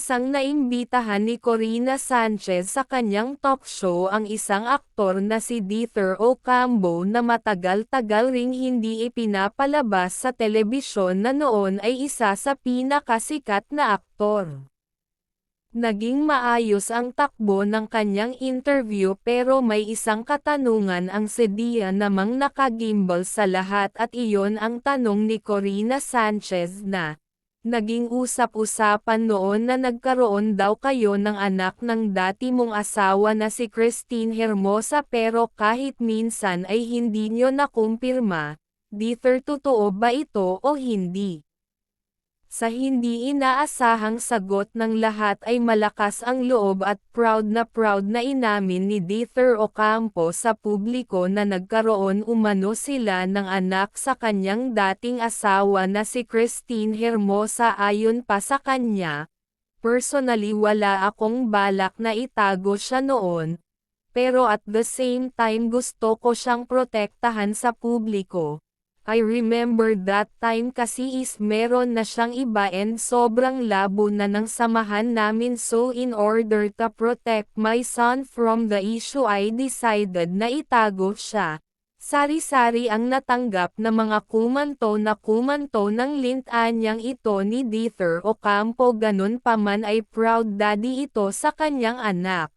Isang naimbitahan ni Corina Sanchez sa kanyang talk show ang isang aktor na si Dieter Ocampo na matagal-tagal ring hindi ipinapalabas sa telebisyon na noon ay isa sa pinakasikat na aktor. Naging maayos ang takbo ng kanyang interview pero may isang katanungan ang sedya namang nakagimbal sa lahat at iyon ang tanong ni Corina Sanchez na, Naging usap-usapan noon na nagkaroon daw kayo ng anak ng dati mong asawa na si Christine Hermosa pero kahit minsan ay hindi nyo nakumpirma, Dieter totoo ba ito o hindi? Sa hindi inaasahang sagot ng lahat ay malakas ang loob at proud na proud na inamin ni Dieter Ocampo sa publiko na nagkaroon umano sila ng anak sa kanyang dating asawa na si Christine Hermosa ayon pa sa kanya. Personally wala akong balak na itago siya noon, pero at the same time gusto ko siyang protektahan sa publiko. I remember that time kasi is meron na siyang iba and sobrang labo na ng samahan namin so in order to protect my son from the issue I decided na itago siya. Sari-sari ang natanggap na mga kumanto na kumanto ng lintanyang ito ni Dieter Ocampo ganun pa man ay proud daddy ito sa kanyang anak.